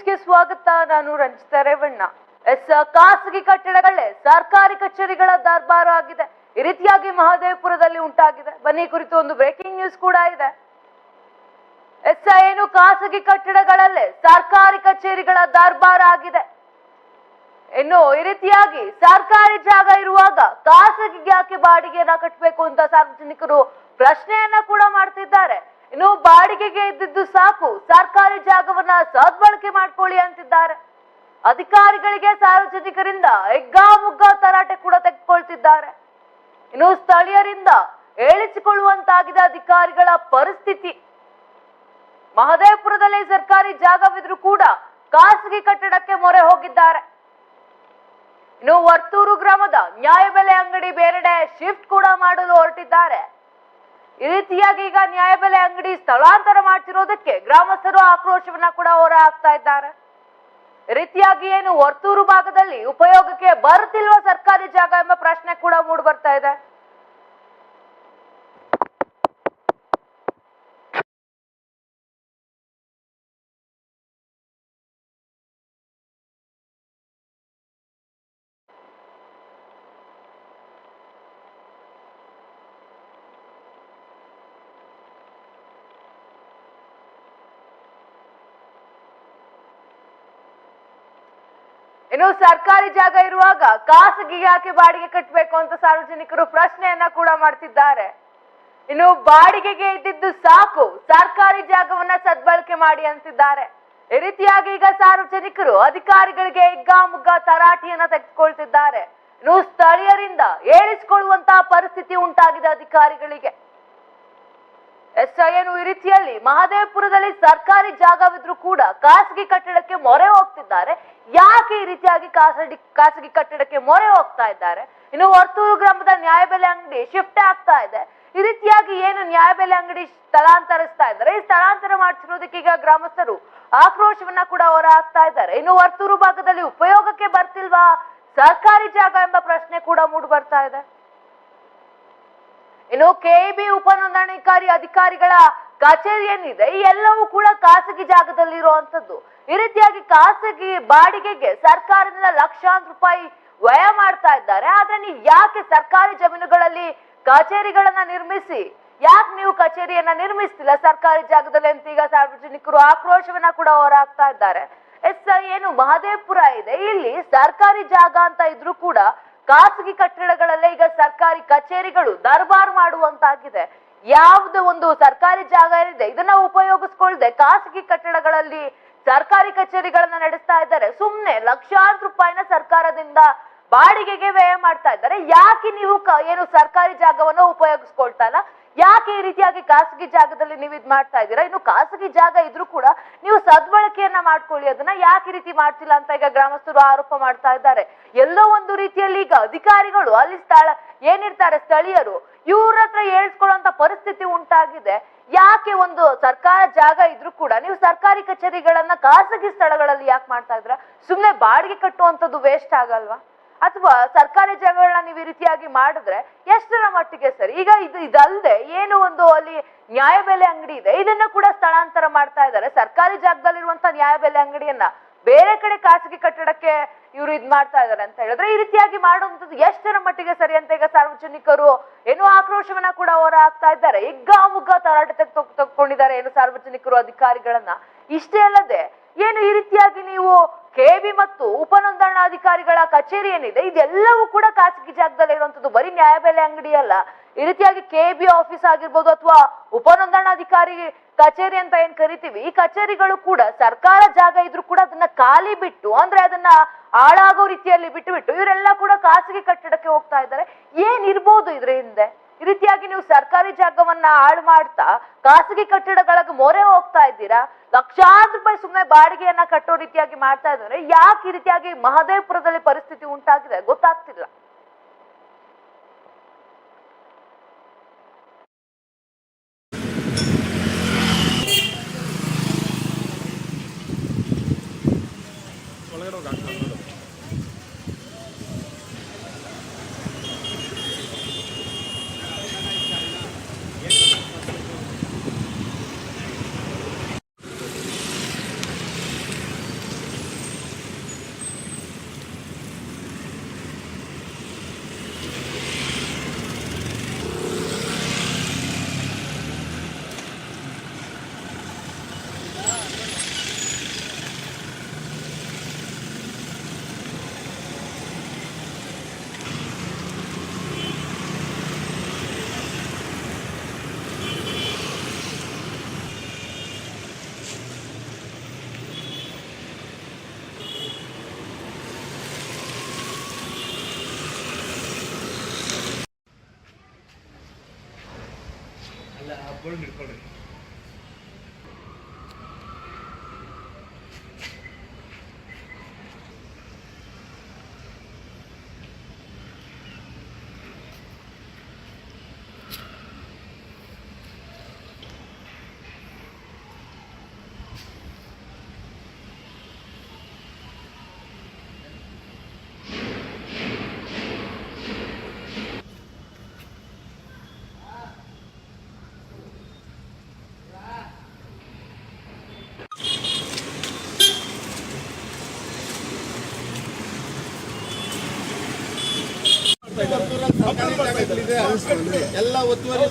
ನ್ಯೂಸ್ಗೆ ಸ್ವಾಗತ. ನಾನು ರಂಜಿತಾ ರೇವಣ್ಣ. ಎಸ್ ಖಾಸಗಿ ಕಟ್ಟಡಗಳೇ ಸರ್ಕಾರಿ ಕಚೇರಿಗಳ ದರ್ಬಾರ್ ಆಗಿದೆ. ಈ ರೀತಿಯಾಗಿ ಮಹದೇವಪುರದಲ್ಲಿ ಉಂಟಾಗಿದೆ. ಬನ್ನಿ ಕುರಿತು ಒಂದು ಬ್ರೇಕಿಂಗ್ ನ್ಯೂಸ್ ಕೂಡ ಇದೆ. ಎಸ್ ಏನು ಖಾಸಗಿ ಕಟ್ಟಡಗಳಲ್ಲೇ ಸರ್ಕಾರಿ ಕಚೇರಿಗಳ ದರ್ಬಾರ್ ಆಗಿದೆ. ಇನ್ನು ಈ ರೀತಿಯಾಗಿ ಸರ್ಕಾರಿ ಜಾಗ ಇರುವಾಗ ಖಾಸಗಿ ಯಾಕೆ ಬಾಡಿಗೆಯನ್ನ ಕಟ್ಟಬೇಕು ಅಂತ ಸಾರ್ವಜನಿಕರು ಪ್ರಶ್ನೆಯನ್ನ ಕೂಡ ಮಾಡ್ತಿದ್ದಾರೆ. ಇನ್ನು ಬಾಡಿಗೆಗೆ ಇದ್ದಿದ್ದು ಸಾಕು. ಸರ್ಕಾರಿ ಜಾಗವನ್ನ ಸದ್ಬಳಕೆ ಮಾಡ್ಕೊಳ್ಳಿ ಅಂತಿದ್ದಾರೆ. ಅಧಿಕಾರಿಗಳಿಗೆ ಸಾರ್ವಜನಿಕರಿಂದ ಹೆಗ್ಗಾಮುಗ್ಗ ತರಾಟೆ ಕೂಡ ತೆಗೆದುಕೊಳ್ತಿದ್ದಾರೆ. ಇನ್ನು ಸ್ಥಳೀಯರಿಂದ ಹೇಳಿಸಿಕೊಳ್ಳುವಂತಾಗಿದೆ ಅಧಿಕಾರಿಗಳ ಪರಿಸ್ಥಿತಿ. ಮಹದೇವಪುರದಲ್ಲಿ ಸರ್ಕಾರಿ ಜಾಗವಿದ್ರೂ ಕೂಡ ಖಾಸಗಿ ಕಟ್ಟಡಕ್ಕೆ ಮೊರೆ ಹೋಗಿದ್ದಾರೆ. ಇನ್ನು ವರ್ತೂರು ಗ್ರಾಮದ ನ್ಯಾಯಬೆಲೆ ಅಂಗಡಿ ಬೇರೆಡೆ ಶಿಫ್ಟ್ ಕೂಡ ಮಾಡಲು ಹೊರಟಿದ್ದಾರೆ. ಈ ರೀತಿಯಾಗಿ ಈಗ ನ್ಯಾಯಬೆಲೆ ಅಂಗಡಿ ಸ್ಥಳಾಂತರ ಮಾಡ್ತಿರೋದಕ್ಕೆ ಗ್ರಾಮಸ್ಥರು ಆಕ್ರೋಶವನ್ನ ಕೂಡ ಹೊರ ಹಾಕ್ತಾ ಇದ್ದಾರೆ ರೀತಿಯಾಗಿ ಏನು ವರ್ತೂರು ಭಾಗದಲ್ಲಿ ಉಪಯೋಗಕ್ಕೆ ಬರ್ತಿಲ್ವ ಸರ್ಕಾರಿ ಜಾಗ ಎಂಬ ಪ್ರಶ್ನೆ ಕೂಡ ಮೂಡ್ ಬರ್ತಾ ಇದೆ. ಇನ್ನು ಸರ್ಕಾರಿ ಜಾಗ ಇರುವಾಗ ಖಾಸಗಿ ಯಾಕೆ ಬಾಡಿಗೆ ಕಟ್ಟಬೇಕು ಅಂತ ಸಾರ್ವಜನಿಕರು ಪ್ರಶ್ನೆಯನ್ನ ಕೂಡ ಮಾಡ್ತಿದ್ದಾರೆ. ಇನ್ನು ಬಾಡಿಗೆಗೆ ಇದ್ದಿದ್ದು ಸಾಕು, ಸರ್ಕಾರಿ ಜಾಗವನ್ನ ಸದ್ಬಳಕೆ ಮಾಡಿ ಅಂತಿದ್ದಾರೆ. ಈ ರೀತಿಯಾಗಿ ಈಗ ಸಾರ್ವಜನಿಕರು ಅಧಿಕಾರಿಗಳಿಗೆ ಹಿಗ್ಗಾಮುಗ್ಗ ತರಾಟೆಯನ್ನ ತೆಗೆದುಕೊಳ್ತಿದ್ದಾರೆ. ಇನ್ನು ಸ್ಥಳೀಯರಿಂದ ಏಳಿಸಿಕೊಳ್ಳುವಂತಹ ಪರಿಸ್ಥಿತಿ ಉಂಟಾಗಿದೆ ಅಧಿಕಾರಿಗಳಿಗೆ. ಎಸ್ ಏನು ಈ ರೀತಿಯಲ್ಲಿ ಮಹದೇವಪುರದಲ್ಲಿ ಸರ್ಕಾರಿ ಜಾಗವಿದ್ರೂ ಕೂಡ ಖಾಸಗಿ ಕಟ್ಟಡಕ್ಕೆ ಮೊರೆ ಹೋಗ್ತಿದ್ದಾರೆ. ಯಾಕೆ ಈ ರೀತಿಯಾಗಿ ಖಾಸಗಿ ಖಾಸಗಿ ಕಟ್ಟಡಕ್ಕೆ ಮೊರೆ ಹೋಗ್ತಾ ಇದ್ದಾರೆ? ಇನ್ನು ವರ್ತೂರು ಗ್ರಾಮದ ನ್ಯಾಯಬೆಲೆ ಅಂಗಡಿ ಶಿಫ್ಟ್ ಆಗ್ತಾ ಇದೆ. ಈ ರೀತಿಯಾಗಿ ಏನು ನ್ಯಾಯಬೆಲೆ ಅಂಗಡಿ ಸ್ಥಳಾಂತರಿಸ್ತಾ ಇದ್ದಾರೆ? ಈ ಸ್ಥಳಾಂತರ ಮಾಡ್ತಿರೋದಕ್ಕೆ ಈಗ ಗ್ರಾಮಸ್ಥರು ಆಕ್ರೋಶವನ್ನ ಕೂಡ ಹೊರ ಹಾಕ್ತಾ ಇದ್ದಾರೆ. ಇನ್ನು ವರ್ತೂರು ಭಾಗದಲ್ಲಿ ಉಪಯೋಗಕ್ಕೆ ಬರ್ತಿಲ್ವಾ? ಸರ್ಕಾರಿ ಜಾಗ ಎಂಬ ಪ್ರಶ್ನೆ ಕೂಡ ಮೂಡಿ ಬರ್ತಾ ಇದೆ. ಇನ್ನು ಕೆಇಬಿ ಉಪನೋಂದಣಿಕಾರಿ ಅಧಿಕಾರಿಗಳ ಕಚೇರಿ ಏನಿದೆ ಎಲ್ಲವೂ ಕೂಡ ಖಾಸಗಿ ಜಾಗದಲ್ಲಿ ಇರುವಂತದ್ದು. ಈ ರೀತಿಯಾಗಿ ಖಾಸಗಿ ಬಾಡಿಗೆಗೆ ಸರ್ಕಾರದಿಂದ ಲಕ್ಷಾಂತರ ರೂಪಾಯಿ ವ್ಯಯ ಮಾಡ್ತಾ ಇದ್ದಾರೆ. ಆದ್ರೆ ನೀವು ಯಾಕೆ ಸರ್ಕಾರಿ ಜಮೀನುಗಳಲ್ಲಿ ಕಚೇರಿಗಳನ್ನ ನಿರ್ಮಿಸಿ? ಯಾಕೆ ನೀವು ಕಚೇರಿಯನ್ನ ನಿರ್ಮಿಸ್ತಿಲ್ಲ ಸರ್ಕಾರಿ ಜಾಗದಲ್ಲಿ ಅಂತ ಈಗ ಸಾರ್ವಜನಿಕರು ಆಕ್ರೋಶವನ್ನ ಕೂಡ ಹೊರಹಾಕ್ತಾ ಇದ್ದಾರೆ. ಎಸ್ ಏನು ಮಹದೇವಪುರ ಇದೆ. ಇಲ್ಲಿ ಸರ್ಕಾರಿ ಜಾಗ ಅಂತ ಇದ್ರೂ ಕೂಡ ಖಾಸಗಿ ಕಟ್ಟಡಗಳಲ್ಲೇ ಈಗ ಸರ್ಕಾರಿ ಕಚೇರಿಗಳು ದರ್ಬಾರ್ ಮಾಡುವಂತಾಗಿದೆ. ಯಾವ್ದು ಒಂದು ಸರ್ಕಾರಿ ಜಾಗ ಏನಿದೆ, ಇದನ್ನ ಉಪಯೋಗಿಸ್ಕೊಳ್ದೆ ಖಾಸಗಿ ಕಟ್ಟಡಗಳಲ್ಲಿ ಸರ್ಕಾರಿ ಕಚೇರಿಗಳನ್ನ ನಡೆಸ್ತಾ ಇದ್ದಾರೆ. ಸುಮ್ನೆ ಲಕ್ಷಾಂತರ ರೂಪಾಯಿನ ಸರ್ಕಾರದಿಂದ ಬಾಡಿಗೆಗೆ ವ್ಯಯ ಮಾಡ್ತಾ ಇದ್ದಾರೆ. ಯಾಕೆ ನೀವು ಏನು ಸರ್ಕಾರಿ ಜಾಗವನ್ನು ಉಪಯೋಗಿಸ್ಕೊಳ್ತಾ ಇಲ್ಲ? ಯಾಕೆ ಈ ರೀತಿಯಾಗಿ ಖಾಸಗಿ ಜಾಗದಲ್ಲಿ ನೀವು ಇದು ಮಾಡ್ತಾ ಇದ್ದೀರಾ? ಇನ್ನು ಖಾಸಗಿ ಜಾಗ ಇದ್ರೂ ಕೂಡ ನೀವು ಸದ್ಬಳಕೆಯನ್ನ ಮಾಡ್ಕೊಳ್ಳಿ. ಅದನ್ನ ಯಾಕೆ ಈ ರೀತಿ ಮಾಡ್ತಿಲ್ಲ ಅಂತ ಈಗ ಗ್ರಾಮಸ್ಥರು ಆರೋಪ ಮಾಡ್ತಾ ಇದ್ದಾರೆ. ಎಲ್ಲೋ ಒಂದು ರೀತಿಯಲ್ಲಿ ಈಗ ಅಧಿಕಾರಿಗಳು ಅಲ್ಲಿ ಸ್ಥಳ, ಏನಿರ್ತಾರೆ ಸ್ಥಳೀಯರು, ಇವ್ರ ಹತ್ರ ಹೇಳ್ಸ್ಕೊಳ್ಳುವಂತ ಪರಿಸ್ಥಿತಿ ಉಂಟಾಗಿದೆ. ಯಾಕೆ ಒಂದು ಸರ್ಕಾರ ಜಾಗ ಇದ್ರೂ ಕೂಡ ನೀವು ಸರ್ಕಾರಿ ಕಚೇರಿಗಳನ್ನ ಖಾಸಗಿ ಸ್ಥಳಗಳಲ್ಲಿ ಯಾಕೆ ಮಾಡ್ತಾ ಇದ್ರ ಸುಮ್ಮನೆ ಬಾಡಿಗೆ ಕಟ್ಟುವಂಥದ್ದು ವೇಸ್ಟ್ ಆಗಲ್ವಾ? ಅಥವಾ ಸರ್ಕಾರಿ ಜಾಗಗಳನ್ನ ನೀವು ಈ ರೀತಿಯಾಗಿ ಮಾಡಿದ್ರೆ ಎಷ್ಟರ ಮಟ್ಟಿಗೆ ಸರಿ? ಈಗ ಇದು ಇದಲ್ಲದೆ ಏನು ಒಂದು ಅಲ್ಲಿ ನ್ಯಾಯಬೆಲೆ ಅಂಗಡಿ ಇದೆ. ಇದನ್ನ ಕೂಡ ಸ್ಥಳಾಂತರ ಮಾಡ್ತಾ ಇದ್ದಾರೆ. ಸರ್ಕಾರಿ ಜಾಗದಲ್ಲಿರುವಂತ ನ್ಯಾಯಬೆಲೆ ಅಂಗಡಿಯನ್ನ ಬೇರೆ ಕಡೆ ಖಾಸಗಿ ಕಟ್ಟಡಕ್ಕೆ ಇವರು ಇದ್ ಮಾಡ್ತಾ ಇದಾರೆ ಅಂತ ಹೇಳಿದ್ರೆ ಈ ರೀತಿಯಾಗಿ ಮಾಡುವಂಥದ್ದು ಎಷ್ಟರ ಮಟ್ಟಿಗೆ ಸರಿ ಅಂತ ಈಗ ಸಾರ್ವಜನಿಕರು ಏನು ಆಕ್ರೋಶವನ್ನ ಕೂಡ ಹೊರ ಹಾಕ್ತಾ ಇದ್ದಾರೆ. ಹಿಗ್ಗಾಮುಗ್ಗ ತರಾಟೆ ತೆಗೆದು ತಗೊಂಡಿದ್ದಾರೆ ಏನು ಸಾರ್ವಜನಿಕರು, ಅಧಿಕಾರಿಗಳನ್ನ. ಇಷ್ಟೇ ಅಲ್ಲದೆ ಏನು ಈ ರೀತಿಯಾಗಿ ನೀವು ಕೆಬಿ ಮತ್ತು ಉಪನೋಂದಣಾಧಿಕಾರಿಗಳ ಕಚೇರಿ ಏನಿದೆ ಇದೆಲ್ಲವೂ ಕೂಡ ಖಾಸಗಿ ಜಾಗದಲ್ಲಿ ಇರುವಂತದ್ದು ಬರೀ ನ್ಯಾಯಬೆಲೆ ಅಂಗಡಿ ಅಲ್ಲ. ಈ ರೀತಿಯಾಗಿ ಕೆಬಿ ಆಫೀಸ್ ಆಗಿರ್ಬೋದು ಅಥವಾ ಉಪನೋಂದಣಾಧಿಕಾರಿ ಕಚೇರಿ ಅಂತ ಏನ್ ಕರಿತೀವಿ, ಈ ಕಚೇರಿಗಳು ಕೂಡ ಸರ್ಕಾರ ಜಾಗ ಇದ್ರೂ ಕೂಡ ಅದನ್ನ ಖಾಲಿ ಬಿಟ್ಟು, ಅಂದ್ರೆ ಅದನ್ನ ಹಾಳಾಗೋ ರೀತಿಯಲ್ಲಿ ಬಿಟ್ಟು ಬಿಟ್ಟು ಇವರೆಲ್ಲ ಕೂಡ ಖಾಸಗಿ ಕಟ್ಟಡಕ್ಕೆ ಹೋಗ್ತಾ ಇದ್ದಾರೆ. ಏನ್ ಇರ್ಬೋದು ಇದ್ರ ಹಿಂದೆ? ಈ ರೀತಿಯಾಗಿ ನೀವು ಸರ್ಕಾರಿ ಜಾಗವನ್ನ ಹಾಳು ಮಾಡ್ತಾ ಖಾಸಗಿ ಕಟ್ಟಡಗಳಿಗೆ ಮೊರೆ ಹೋಗ್ತಾ ಇದ್ದೀರಾ? ಲಕ್ಷಾಂತರ ರೂಪಾಯಿ ಸುಮ್ಮನೆ ಬಾಡಿಗೆಯನ್ನ ಕಟ್ಟೋ ರೀತಿಯಾಗಿ ಮಾಡ್ತಾ ಇದ್ದಾರೆ. ಯಾಕೆ ಈ ರೀತಿಯಾಗಿ ಮಹದೇವಪುರದಲ್ಲಿ ಪರಿಸ್ಥಿತಿ ಉಂಟಾಗಿದೆ ಗೊತ್ತಾಗ್ತಿಲ್ಲ. ಒಬ್ಬರು ಹಿಡ್ಕೊಳ್ರಿ ಎಲ್ಲ ಒತ್ತುವರಿ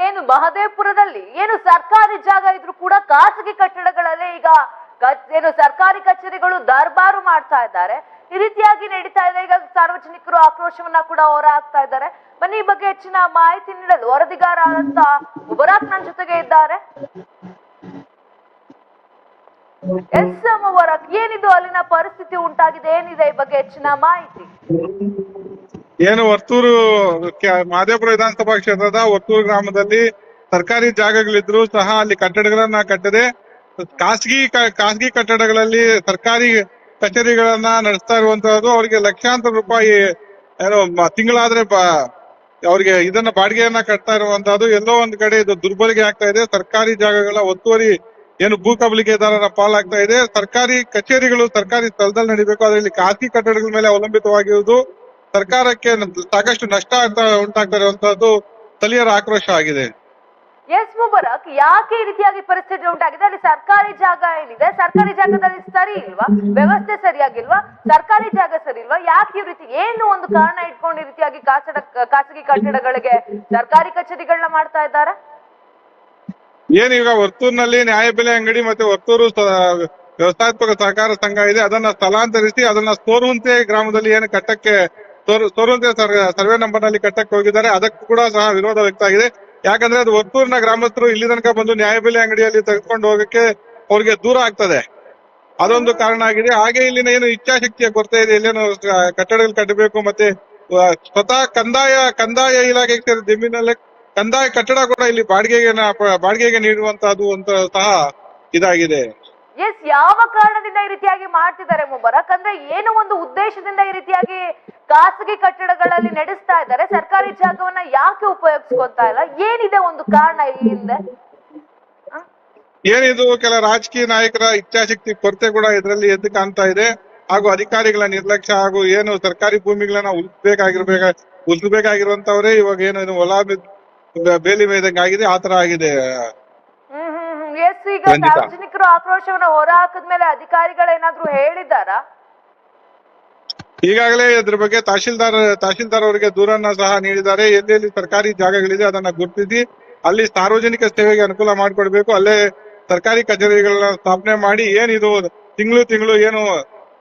ಏನು ಮಹದೇವಪುರದಲ್ಲಿ ಏನು ಸರ್ಕಾರಿ ಜಾಗ ಇದ್ರೂ ಕೂಡ ಖಾಸಗಿ ಕಟ್ಟಡಗಳಲ್ಲೇ ಈಗ ಏನು ಸರ್ಕಾರಿ ಕಚೇರಿಗಳು ದರ್ಬಾರು ಮಾಡ್ತಾ ಇದ್ದಾರೆ. ಈ ರೀತಿಯಾಗಿ ನಡೀತಾ ಇದೆ. ಈಗ ಸಾರ್ವಜನಿಕರು ಆಕ್ರೋಶವನ್ನ ಕೂಡ ಹೊರ ಹಾಕ್ತಾ ಇದ್ದಾರೆ. ಬನ್ನಿ, ಈ ಬಗ್ಗೆ ಹೆಚ್ಚಿನ ಮಾಹಿತಿ ನೀಡಲು ವರದಿಗಾರರಾದಂತ ಮುಬರಾಕ್ ನನ್ನ ಜೊತೆಗೆ ಇದ್ದಾರೆ. ಎಸ್ ಮುಬರಾಕ್, ಏನಿದು ಅಲ್ಲಿನ ಪರಿಸ್ಥಿತಿ ಉಂಟಾಗಿದೆ? ಏನಿದೆ ಈ ಬಗ್ಗೆ ಹೆಚ್ಚಿನ ಮಾಹಿತಿ? ಏನು, ವರ್ತೂರು ಮಾದೇಪುರ ವಿಧಾನಸಭಾ ಕ್ಷೇತ್ರದ ವರ್ತೂರು ಗ್ರಾಮದಲ್ಲಿ ಸರ್ಕಾರಿ ಜಾಗಗಳಿದ್ರು ಸಹ ಅಲ್ಲಿ ಕಟ್ಟಡಗಳನ್ನ ಕಟ್ಟದೆ. ಖಾಸಗಿ ಖಾಸಗಿ ಕಟ್ಟಡಗಳಲ್ಲಿ ಸರ್ಕಾರಿ ಕಚೇರಿಗಳನ್ನ ನಡೆಸ್ತಾ ಇರುವಂತಹದ್ದು ಅವರಿಗೆ ಲಕ್ಷಾಂತರ ರೂಪಾಯಿ ಏನು ತಿಂಗಳಾದ್ರೆ ಅವ್ರಿಗೆ ಇದನ್ನ ಬಾಡಿಗೆಯನ್ನ ಕಟ್ತಾ ಇರುವಂತಹದ್ದು ಎಲ್ಲೋ ಒಂದ್ ಕಡೆ ಇದು ದುರ್ಬಳಕೆ ಆಗ್ತಾ ಇದೆ. ಸರ್ಕಾರಿ ಜಾಗಗಳ ಒತ್ತುವರಿ ಏನು ಭೂ ಕಬಲಿಕೆದಾರರ ಪಾಲಾಗ್ತಾ ಇದೆ. ಸರ್ಕಾರಿ ಕಚೇರಿಗಳು ಸರ್ಕಾರಿ ಸ್ಥಳದಲ್ಲಿ ನಡಿಬೇಕು. ಅದರಲ್ಲಿ ಖಾಸಗಿ ಕಟ್ಟಡಗಳ ಮೇಲೆ ಅವಲಂಬಿತವಾಗಿರುವುದು ಸರ್ಕಾರಕ್ಕೆ ಸಾಕಷ್ಟು ನಷ್ಟ ಆಗ್ತಾ ಉಂಟಾಗ್ತಾ ಇರುವಂತಹದ್ದು ಸ್ಥಳೀಯರ ಆಕ್ರೋಶ ಆಗಿದೆ. ಎಸ್ ಮುಬರಕ್ ಯಾಕೆ ಈ ರೀತಿಯಾಗಿ ಪರಿಸ್ಥಿತಿ ಉಂಟಾಗಿದೆ? ಅಲ್ಲಿ ಸರ್ಕಾರಿ ಜಾಗ ಏನಿದೆ? ಸರ್ಕಾರಿ ಜಾಗದಲ್ಲಿ ಸರಿ ಇಲ್ವಾ? ವ್ಯವಸ್ಥೆ ಸರಿಯಾಗಿಲ್ವಾ? ಸರ್ಕಾರಿ ಜಾಗ ಸರಿ ಇಲ್ವಾ? ಯಾಕೆ ಈ ರೀತಿ ಏನು ಒಂದು ಕಾರಣ ಇಟ್ಕೊಂಡು ಈ ರೀತಿಯಾಗಿ ಕಾಸಡ, ಖಾಸಗಿ ಕಟ್ಟಡಗಳಿಗೆ ಸರ್ಕಾರಿ ಕಚೇರಿಗಳನ್ನ ಮಾಡ್ತಾ ಇದ್ದಾರೆ? ಏನೀಗ ವರ್ತೂರಿನಲ್ಲಿ ನ್ಯಾಯಬೆಲೆ ಅಂಗಡಿ ಮತ್ತೆ ವರ್ತೂರು ವ್ಯವಸ್ಥಾತ್ಮಕ ಸಹಕಾರ ಸಂಘ ಇದೆ, ಅದನ್ನ ಸ್ಥಳಾಂತರಿಸಿ, ಅದನ್ನ ಸೋರುವಂತೆ ಗ್ರಾಮದಲ್ಲಿ ಏನು ಕಟ್ಟಕ್ಕೆ, ಸೋರು- ಸೋರುವಂತೆ ಸರ್ವೆ ನಂಬರ್ನಲ್ಲಿ ಕಟ್ಟಕ್ಕೆ ಹೋಗಿದ್ದಾರೆ, ಅದಕ್ಕೂ ಕೂಡ ಸಹ ವಿರೋಧ ವ್ಯಕ್ತ ಆಗಿದೆ ಯಾಕಂದ್ರೆ ಅದು ವರ್ತೂರಿನ ಗ್ರಾಮಸ್ಥರು ಇಲ್ಲಿ ತನಕ ಬಂದು ನ್ಯಾಯಬೆಲೆ ಅಂಗಡಿಯಲ್ಲಿ ತೆಗೆದುಕೊಂಡು ಹೋಗಕ್ಕೆ ಅವ್ರಿಗೆ ದೂರ ಆಗ್ತದೆ. ಅದೊಂದು ಕಾರಣ ಆಗಿದೆ. ಹಾಗೆ ಇಲ್ಲಿನ ಏನು ಇಚ್ಛಾಶಕ್ತಿಯ ಕೊರತೆ ಇದೆ, ಇಲ್ಲೇನು ಕಟ್ಟಡಗಳು ಕಟ್ಟಬೇಕು ಮತ್ತೆ ಸ್ವತಃ ಕಂದಾಯ ಕಂದಾಯ ಇಲಾಖೆಗೆ ಸೇರಿದ ಜಮೀನಲ್ಲೇ ಕಂದಾಯ ಕಟ್ಟಡ ಕೂಡ ಇಲ್ಲಿ ಬಾಡಿಗೆಗೆ ಬಾಡಿಗೆಗೆ ನೀಡುವಂತಹದ್ದು ಅಂತ ಸಹ ಇದಾಗಿದೆ. ಎಸ್ ಯಾವ ಕಾರಣದಿಂದ ಈ ರೀತಿಯಾಗಿ ಮಾಡ್ತಿದ್ದಾರೆ ಮುಬರಕ್? ಅಂದ್ರೆ ಏನು ಒಂದು ಉದ್ದೇಶದಿಂದ ಈ ರೀತಿಯಾಗಿ ಖಾಸಗಿ ಕಟ್ಟಡಗಳಲ್ಲಿ ನಡೆಸ್ತಾ ಇದ್ದಾರೆ? ಸರ್ಕಾರಿ ಜಾಗವನ್ನ ಯಾಕೆ ಉಪಯೋಗಿಸ್ಕೊತಾ ಇಲ್ಲ? ಏನಿದೆ ಒಂದು ಕಾರಣ ಈ ಹಿಂದೆ? ಏನಿದು? ಕೆಲ ರಾಜಕೀಯ ನಾಯಕರ ಇಚ್ಛಾಶಕ್ತಿ ಕೊರತೆ ಕೂಡ ಇದರಲ್ಲಿ ಎದ್ದು ಕಾಣ್ತಾ ಇದೆ. ಹಾಗೂ ಅಧಿಕಾರಿಗಳ ನಿರ್ಲಕ್ಷ್ಯ ಹಾಗೂ ಏನು ಸರ್ಕಾರಿ ಭೂಮಿಗಳನ್ನ ಉಳಿಸ್ಬೇಕಾಗಿರ್ಬೇಕ ಉಳಿಸ್ಬೇಕಾಗಿರುವಂತವ್ರೆ ಇವಾಗ ಏನು ಹೊಲ ಬೇಲಿ ಮೇದಂಗೆ ಆಗಿದೆ ಆತರ ಆಗಿದೆ. ಎಸ್ ಈಗ ಖಂಡಿತ. ಸಾರ್ವಜನಿಕರು ಆಕ್ರೋಶವನ್ನ ಹೊರ ಹಾಕಿದ್ಮೇಲೆ ಅಧಿಕಾರಿಗಳು ಏನಾದ್ರು ಹೇಳಿದಾರಾ ಈಗಾಗಲೇ ಇದ್ರ ಬಗ್ಗೆ ತಹಶೀಲ್ದಾರ್ ತಹಶೀಲ್ದಾರ್ ಅವರಿಗೆ ದೂರನ್ನ ಸಹ ನೀಡಿದ್ದಾರೆ. ಎಲ್ಲೆಲ್ಲಿ ಸರ್ಕಾರಿ ಜಾಗಗಳಿದೆ ಅದನ್ನ ಗುರುತಿಸಿ ಅಲ್ಲಿ ಸಾರ್ವಜನಿಕ ಸೇವೆಗೆ ಅನುಕೂಲ ಮಾಡಿಕೊಡ್ಬೇಕು. ಅಲ್ಲೇ ಸರ್ಕಾರಿ ಕಚೇರಿಗಳನ್ನ ಸ್ಥಾಪನೆ ಮಾಡಿ ಏನಿದು ತಿಂಗಳು ತಿಂಗಳು ಏನು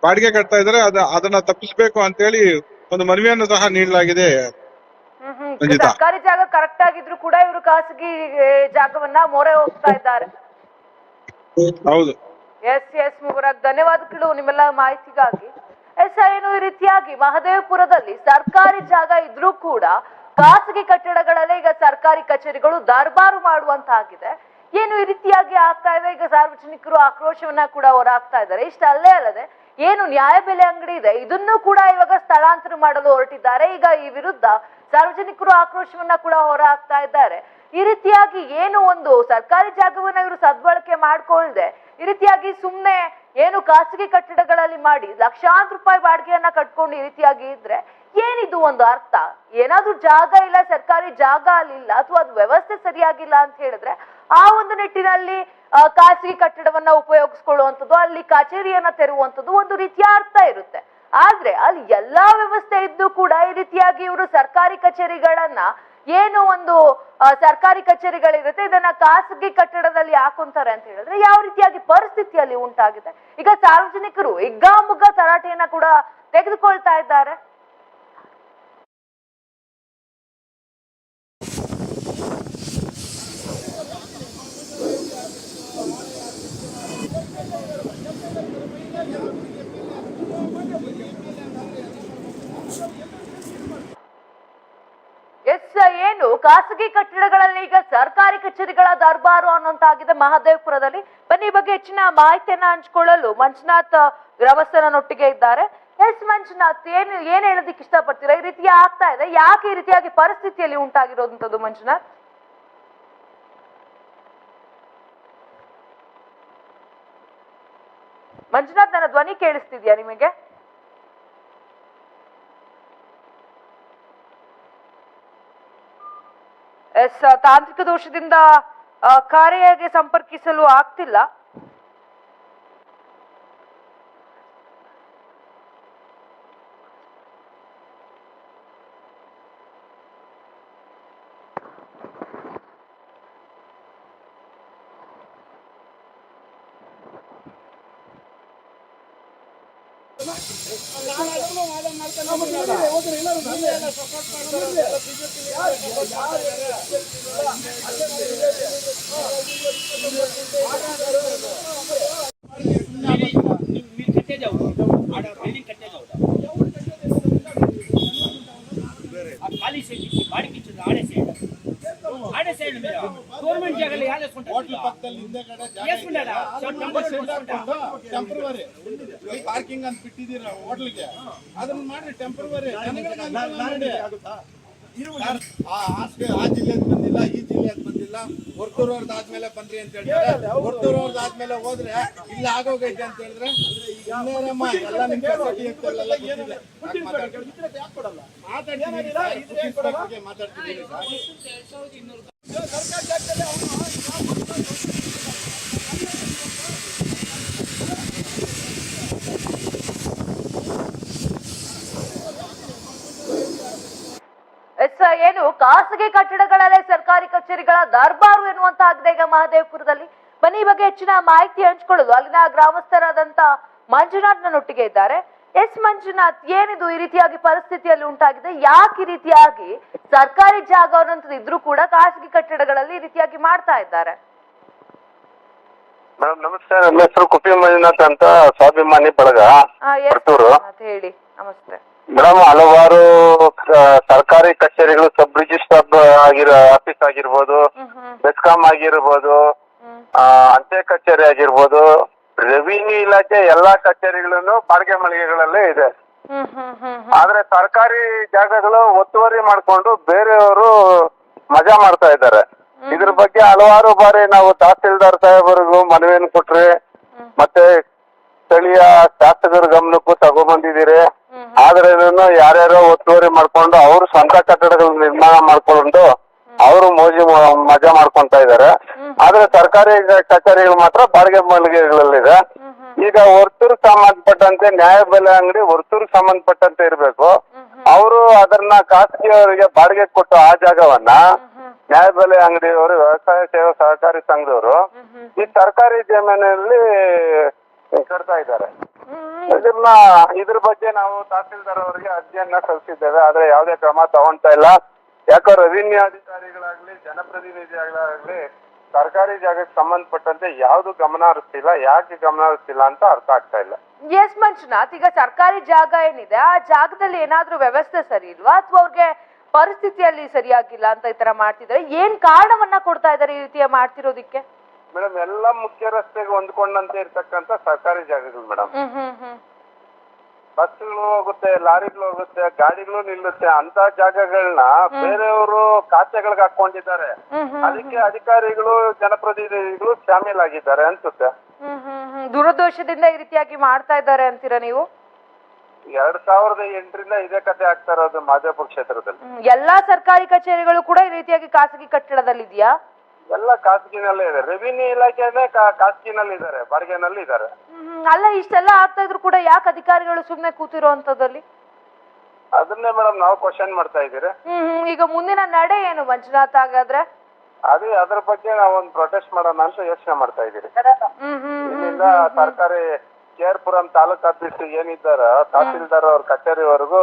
ಬಾಡಿಗೆ ಕಟ್ತಾ ಇದಾರೆ ಅದ ಅದನ್ನ ತಪ್ಪಿಸ್ಬೇಕು ಅಂತೇಳಿ ಒಂದು ಮನವಿಯನ್ನು ಸಹ ನೀಡಲಾಗಿದೆ. ಖಂಡಿತ. ಸರ್ಕಾರಿ ಜಾಗ ಕರೆಕ್ಟ್ ಆಗಿದ್ರು ಕೂಡ ಇವರು ಖಾಸಗಿ ಏ, ಜಾಗವನ್ನ ಮೊರೆ ಹೋಗ್ತಾ ಇದ್ದಾರೆ. ಹೌದು. ಎಸ್ ಎಸ್ ಮುಬರಕ್ ಧನ್ಯವಾದಗಳು ನಿಮ್ಮೆಲ್ಲ ಮಾಹಿತಿಗಾಗಿ. ಎಸ್ ಏನು ಈ ರೀತಿಯಾಗಿ ಮಹದೇವಪುರದಲ್ಲಿ ಸರ್ಕಾರಿ ಜಾಗ ಇದ್ರೂ ಕೂಡ ಖಾಸಗಿ ಕಟ್ಟಡಗಳಲ್ಲೇ ಈಗ ಸರ್ಕಾರಿ ಕಚೇರಿಗಳು ದರ್ಬಾರು ಮಾಡುವಂತಾಗಿದೆ. ಏನು ಈ ರೀತಿಯಾಗಿ ಆಗ್ತಾ ಇದೆ? ಈಗ ಸಾರ್ವಜನಿಕರು ಆಕ್ರೋಶವನ್ನ ಕೂಡ ಹೊರಹಾಕ್ತಾ ಇದ್ದಾರೆ. ಇಷ್ಟಲ್ಲೇ ಅಲ್ಲದೆ ಏನು ನ್ಯಾಯಬೆಲೆ ಅಂಗಡಿ ಇದೆ. ಇದನ್ನು ಕೂಡ ಇವಾಗ ಸ್ಥಳಾಂತರ ಮಾಡಲು ಹೊರಟಿದ್ದಾರೆ. ಈಗ ಈ ವಿರುದ್ಧ ಸಾರ್ವಜನಿಕರು ಆಕ್ರೋಶವನ್ನ ಕೂಡ ಹೊರ ಹಾಕ್ತಾ ಇದ್ದಾರೆ. ಈ ರೀತಿಯಾಗಿ ಏನು ಒಂದು ಸರ್ಕಾರಿ ಜಾಗವನ್ನ ಇವರು ಸದ್ಬಳಕೆ ಮಾಡ್ಕೊಳ್ದೆ, ಈ ರೀತಿಯಾಗಿ ಸುಮ್ಮನೆ ಏನು ಖಾಸಗಿ ಕಟ್ಟಡಗಳಲ್ಲಿ ಮಾಡಿ ಲಕ್ಷಾಂತರ ರೂಪಾಯಿ ಬಾಡಿಗೆಯನ್ನ ಕಟ್ಕೊಂಡು ಈ ರೀತಿಯಾಗಿ ಇದ್ರೆ ಏನಿದು ಒಂದು ಅರ್ಥ? ಏನಾದ್ರೂ ಜಾಗ ಇಲ್ಲ, ಸರ್ಕಾರಿ ಜಾಗ ಅಲ್ಲಿಲ್ಲ ಅಥವಾ ಅದು ವ್ಯವಸ್ಥೆ ಸರಿಯಾಗಿಲ್ಲ ಅಂತ ಹೇಳಿದ್ರೆ ಆ ಒಂದು ನಿಟ್ಟಿನಲ್ಲಿ ಖಾಸಗಿ ಕಟ್ಟಡವನ್ನ ಉಪಯೋಗಿಸ್ಕೊಳ್ಳುವಂಥದ್ದು, ಅಲ್ಲಿ ಕಚೇರಿಯನ್ನ ತೆರುವಂಥದ್ದು ಒಂದು ರೀತಿಯ ಅರ್ಥ ಇರುತ್ತೆ. ಆದ್ರೆ ಅಲ್ಲಿ ಎಲ್ಲಾ ವ್ಯವಸ್ಥೆ ಇದ್ದು ಕೂಡ ಈ ರೀತಿಯಾಗಿ ಇವರು ಸರ್ಕಾರಿ ಕಚೇರಿಗಳನ್ನ ಏನು ಒಂದು ಸರ್ಕಾರಿ ಕಚೇರಿಗಳಿರುತ್ತೆ, ಇದನ್ನ ಖಾಸಗಿ ಕಟ್ಟಡದಲ್ಲಿ ಹಾಕೊಂತಾರೆ ಅಂತ ಹೇಳಿದ್ರೆ ಯಾವ ರೀತಿಯಾಗಿ ಪರಿಸ್ಥಿತಿಯಲ್ಲಿ ಉಂಟಾಗಿದೆ? ಈಗ ಸಾರ್ವಜನಿಕರು ಹಿಗ್ಗಾಮುಗ್ಗ ತರಾಟೆಯನ್ನ ಕೂಡ ತೆಗೆದುಕೊಳ್ತಾ ಇದ್ದಾರೆ ಎಸ್ ಏನು ಖಾಸಗಿ ಕಟ್ಟಡಗಳಲ್ಲಿ ಈಗ ಸರ್ಕಾರಿ ಕಚೇರಿಗಳ ದರ್ಬಾರು ಅನ್ನುವಂತಾಗಿದೆ ಮಹದೇವಪುರದಲ್ಲಿ. ಬನ್ನಿ, ಈ ಬಗ್ಗೆ ಹೆಚ್ಚಿನ ಮಾಹಿತಿಯನ್ನ ಹಂಚಿಕೊಳ್ಳಲು ಮಂಜುನಾಥ್ ಗ್ರಾಮಸ್ಥರನೊಟ್ಟಿಗೆ ಇದ್ದಾರೆ. ಎಸ್ ಮಂಜುನಾಥ್, ಏನು, ಏನ್ ಹೇಳೋದಕ್ಕೆ ಇಷ್ಟಪಡ್ತೀರಾ? ಈ ರೀತಿ ಆಗ್ತಾ ಇದೆ. ಯಾಕೆ ಈ ರೀತಿಯಾಗಿ ಪರಿಸ್ಥಿತಿಯಲ್ಲಿ ಉಂಟಾಗಿರೋದಂಥದ್ದು ಮಂಜುನಾಥ್? ಮಂಜುನಾಥ್, ನನ್ನ ಧ್ವನಿ ಕೇಳಿಸ್ತಿದ್ಯಾ ನಿಮಗೆ? ಎಸ್ ತಾಂತ್ರಿಕ ದೋಷದಿಂದ ಕಾರ್ಯಾಗೆ ಸಂಪರ್ಕಿಸಲು ಆಗ್ತಿಲ್ಲ. ఆడేసేయండి వాడికి ఇచ్చింది ఆడేసేయండి. సైడ్ ఇచ్చి బాడికి ఇచ్చింది ఆడే సైడ్ ఆడే సైడ్ మీరు గవర్నమెంట్ జాగాలో యాదేసుకుంటారు వేసుకుంటారా ಟೆಂಪ್ರವರಿ ಪಾರ್ಕಿಂಗ್ ಅಂತ ಬಿಟ್ಟಿದ್ದೀರ ಹೋಟ್ಲಿಗೆ ಅದನ್ನ ಮಾಡಿ ಟೆಂಪ್ರವರಿ ಆ ಹಾಸ್ಗೆ ಆ ಜಿಲ್ಲೆದ್ ಬಂದಿಲ್ಲ ಈ ಜಿಲ್ಲೆದ್ ಬಂದಿಲ್ಲ. ಹೊರ್ತೂರವ್ರದ್ದು ಆದ್ಮೇಲೆ ಬನ್ರಿ ಅಂತ ಹೇಳ್ತಾರೆ. ಹೊರ್ತೂರವ್ರದ್ದು ಆದ್ಮೇಲೆ ಹೋದ್ರೆ ಇಲ್ಲ ಆಗೋಗೈತೆ ಅಂತ ಹೇಳಿದ್ರೆ ಎಲ್ಲ ನಿಮ್ ಗೊತ್ತಿದೆ. ಯಾಕ್ ಮಾತಾಡ್ತೀರಿ? ಮಾತಾಡ್ತೀನಿ ಸರ್, ಬುಕಿಂಗ್ ಸ್ಟಾಕ್ ಬಗ್ಗೆ ಮಾತಾಡ್ತಿದ್ದೀನಿ ಸರ್. ಎಸ್ ಏನು ಖಾಸಗಿ ಕಟ್ಟಡಗಳಲ್ಲೇ ಸರ್ಕಾರಿ ಕಚೇರಿಗಳ ದರ್ಬಾರು ಎನ್ನುವಂತಾಗಿದೆ. ಈಗ ಮಹದೇವಪುರದಲ್ಲಿ ಬನ್ನಿ ಬಗ್ಗೆ ಹೆಚ್ಚಿನ ಮಾಹಿತಿ ಹಂಚ್ಕೊಳ್ಳೋದು. ಅಲ್ಲಿನ ಗ್ರಾಮಸ್ಥರಾದಂತ ಮಂಜುನಾಥ್ ನನ್ನೊಟ್ಟಿಗೆ ಇದ್ದಾರೆ. ಎಸ್ ಮಂಜುನಾಥ್ ಏನಿದು ಈ ರೀತಿಯಾಗಿ ಪರಿಸ್ಥಿತಿಯಲ್ಲಿ ಉಂಟಾಗಿದೆ? ಯಾಕೆ ಈ ರೀತಿಯಾಗಿ ಸರ್ಕಾರಿ ಜಾಗ ಅನ್ನೋಂಥದ್ದು ಇದ್ರೂ ಕೂಡ ಖಾಸಗಿ ಕಟ್ಟಡಗಳಲ್ಲಿ ಈ ರೀತಿಯಾಗಿ ಮಾಡ್ತಾ ಇದ್ದಾರೆ? ಮೇಡಮ್ ನಮಸ್ತೆ ನನ್ನ ಹೆಸರು ಕುಪಿ ಮಂಜುನಾಥ್ ಅಂತ ಸ್ವಾಭಿಮಾನಿ ಬಳಗ ಹೇಳಿ. ನಮಸ್ತೆ. ಮೇಡಮ್ ಹಲವಾರು ಸರ್ಕಾರಿ ಕಚೇರಿಗಳು ಸಬ್ ರಿಜಿಸ್ಟರ್ ಆಗಿರೋ ಆಫೀಸ್ ಆಗಿರ್ಬೋದು ಬೆಸ್ಕಾಂ ಆಗಿರ್ಬೋದು ಅಂತೆ ಕಚೇರಿ ಆಗಿರ್ಬೋದು ರೆವಿನ್ಯೂ ಇಲಾಖೆ ಎಲ್ಲಾ ಕಚೇರಿಗಳನ್ನು ಬಾಡಿಗೆ ಮಳಿಗೆಗಳಲ್ಲೇ ಇದೆ. ಆದ್ರೆ ಸರ್ಕಾರಿ ಜಾಗಗಳು ಒತ್ತುವರಿ ಮಾಡ್ಕೊಂಡು ಬೇರೆಯವರು ಮಜಾ ಮಾಡ್ತಾ ಇದ್ದಾರೆ. ಇದ್ರ ಬಗ್ಗೆ ಹಲವಾರು ಬಾರಿ ನಾವು ತಹಸೀಲ್ದಾರ್ ಸಾಹೇಬರಿಗೂ ಮನವಿಯನ್ನು ಕೊಟ್ರಿ ಮತ್ತೆ ಸ್ಥಳೀಯ ಶಾಸಕರ ಗಮನಕ್ಕೂ ತಗೊಂಡ್ಬಂದಿದ್ದೀರಿ ಆದ್ರೆ ಯಾರ್ಯಾರೋ ಒತ್ತುವರಿ ಮಾಡ್ಕೊಂಡು ಅವ್ರು ಸ್ವಂತ ಕಟ್ಟಡಗಳ ನಿರ್ಮಾಣ ಮಾಡ್ಕೊಂಡು ಅವರು ಮೋಜಿ ಮಜಾ ಮಾಡ್ಕೊಂತ ಇದಾರೆ. ಆದ್ರೆ ಸರ್ಕಾರಿ ಕಚೇರಿಗಳು ಮಾತ್ರ ಬಾಡಿಗೆ ಮಳಿಗೆಗಳಲ್ಲಿದೆ. ಈಗ ವರ್ತೂರ್ ಸಂಬಂಧಪಟ್ಟಂತೆ ನ್ಯಾಯಬೆಲೆ ಅಂಗಡಿ ವರ್ತೂರ್ ಸಂಬಂಧಪಟ್ಟಂತೆ ಇರಬೇಕು. ಅವರು ಅದನ್ನ ಖಾಸಗಿಯವರಿಗೆ ಬಾಡಿಗೆ ಕೊಟ್ಟು ಆ ಜಾಗವನ್ನ ನ್ಯಾಯಬೆಲೆ ಅಂಗಡಿಯವರು, ವ್ಯವಸಾಯ ಸೇವಾ ಸಹಕಾರಿ ಸಂಘದವರು ಈ ಸರ್ಕಾರಿ ಜಮೀನಲ್ಲಿ ಕಟ್ತಾ ಇದ್ದಾರೆ. ಇದನ್ನ, ಇದ್ರ ಬಗ್ಗೆ ನಾವು ತಹಸೀಲ್ದಾರ್ ಅವರಿಗೆ ಅರ್ಜಿಯನ್ನ ಸಲ್ಲಿಸಿದ್ದೇವೆ. ಆದ್ರೆ ಯಾವುದೇ ಕ್ರಮ ತಗೊಂತಾ ಇಲ್ಲ. ಯಾಕೋ ರೆವಿನ್ಯೂ ಅಧಿಕಾರಿಗಳಾಗ್ಲಿ ಜನಪ್ರತಿನಿಧಿಗಳಾಗ್ಲಿ ಸರ್ಕಾರಿ ಜಾಗಕ್ಕೆ ಸಂಬಂಧಪಟ್ಟಂತೆ ಯಾವ್ದು ಗಮನ ಹರಿಸ್ತಿಲ್ಲ, ಯಾಕೆ ಗಮನ ಹರಿಸ್ತಿಲ್ಲ ಅಂತ ಅರ್ಥ ಆಗ್ತಾ ಇಲ್ಲ. ಎಸ್ ಮಂಜುನಾಥ್, ಈಗ ಸರ್ಕಾರಿ ಜಾಗ ಏನಿದೆ, ಆ ಜಾಗದಲ್ಲಿ ಏನಾದ್ರೂ ವ್ಯವಸ್ಥೆ ಸರಿ ಇಲ್ವಾ? ಅಥವಾ ಅವ್ರಿಗೆ ಪರಿಸ್ಥಿತಿಯಲ್ಲಿ ಸರಿಯಾಗಿಲ್ಲ ಅಂತ ಈ ತರ ಮಾಡ್ತಿದ್ರೆ ಏನ್ ಕಾರಣವನ್ನ ಕೊಡ್ತಾ ಇದ್ದಾರೆ ಈ ರೀತಿಯ ಮಾಡ್ತಿರೋದಿಕ್ಕೆ? ಮೇಡಮ್ ಎಲ್ಲ ಮುಖ್ಯ ರಸ್ತೆಗೆ ಹೊಂದ್ಕೊಂಡಂತೆ ಇರ್ತಕ್ಕಂತ ಸರ್ಕಾರಿ ಜಾಗಗಳು ಮೇಡಮ್. ಹ್ಮ್ ಹ್ಮ್ ಹ್ಮ್. ಬಸ್ಗಳು ಹೋಗುತ್ತೆ ಲಾರಿಗಳು ಹೋಗುತ್ತೆ ಗಾಡಿಗಳು ನಿಲ್ಲುತ್ತೆ ಅಂತ ಜಾಗಗಳನ್ನ ಬೇರೆಯವರು ಖಾತೆಗಳಿಗೆ ಹಾಕೊಂಡಿದ್ದಾರೆ ಹ್ಮ್ ಹ್ಮ್ ಅದಕ್ಕೆ ಅಧಿಕಾರಿಗಳು ಜನಪ್ರತಿನಿಧಿಗಳು ಶಾಮೀಲಾಗಿದ್ದಾರೆ ಅನ್ಸುತ್ತೆ. ಹ್ಮ್ ಹ್ಮ್ ಹ್ಮ್. ದುರದೋಷದಿಂದ ಈ ರೀತಿಯಾಗಿ ಮಾಡ್ತಾ ಇದ್ದಾರೆ ಅಂತೀರಾ ನೀವು? ಎರಡ್ ಸಾವಿರದ ಎಂಟರಿಂದ ಇದೇ ಕತೆ ಆಗ್ತಾ ಇರೋದು ಮಾದೇಪುರ ಕ್ಷೇತ್ರದಲ್ಲಿ. ಹ್ಮ್, ಎಲ್ಲಾ ಸರ್ಕಾರಿ ಕಚೇರಿಗಳು ಕೂಡ ಈ ರೀತಿಯಾಗಿ ಖಾಸಗಿ ಕಟ್ಟಡದಲ್ಲಿ ಇದೆಯಾ ಎಲ್ಲ ಖಾಸಗಿನಲ್ಲೇ ಇದೆ. ರೆವಿನ್ಯೂ ಇಲಾಖೆನೇ ಖಾಸಗಿನಲ್ಲಿ ಇದ್ದಾರೆ ಬಾಡಿಗೆನಲ್ಲಿ ಇದ್ದಾರೆ. ಹ್ಮ್ ಅಲ್ಲ ಇಷ್ಟೆಲ್ಲ ಆಗ್ತಾ ಇದ್ರು ಕೂಡ ಯಾಕೆ ಅಧಿಕಾರಿಗಳು ಸುಮ್ನೆ ಕೂತಿರೋ ಅಂತದಲ್ಲಿ ಅದನ್ನೇ ಮೇಡಮ್ ನಾವು ಕ್ವಶನ್ ಮಾಡ್ತಾ ಇದ್ದೀರಿ. ಹ್ಮ್ ಹ್ಮ್ ಈಗ ಮುಂದಿನ ನಡೆ ಏನು ಮಂಜುನಾಥ್ ಹಾಗಾದ್ರೆ? ಅದೇ ಅದ್ರ ಬಗ್ಗೆ ನಾವೊಂದು ಒಂದು ಪ್ರೊಟೆಸ್ಟ್ ಮಾಡೋಣ ಅಂತ ಯೋಚನೆ ಮಾಡ್ತಾ ಇದ್ದೀರಿ. ಹ್ಮ್ ಹ್ಮ್ ಇಲ್ಲಿಂದ ಸರ್ಕಾರಿ ಕೇರ್ಪುರಂ ತಾಲೂಕ್ ಆಫೀಸ್ ಏನಿದ್ದಾರ ತಹಸೀಲ್ದಾರ್ ಅವ್ರ ಕಚೇರಿವರೆಗೂ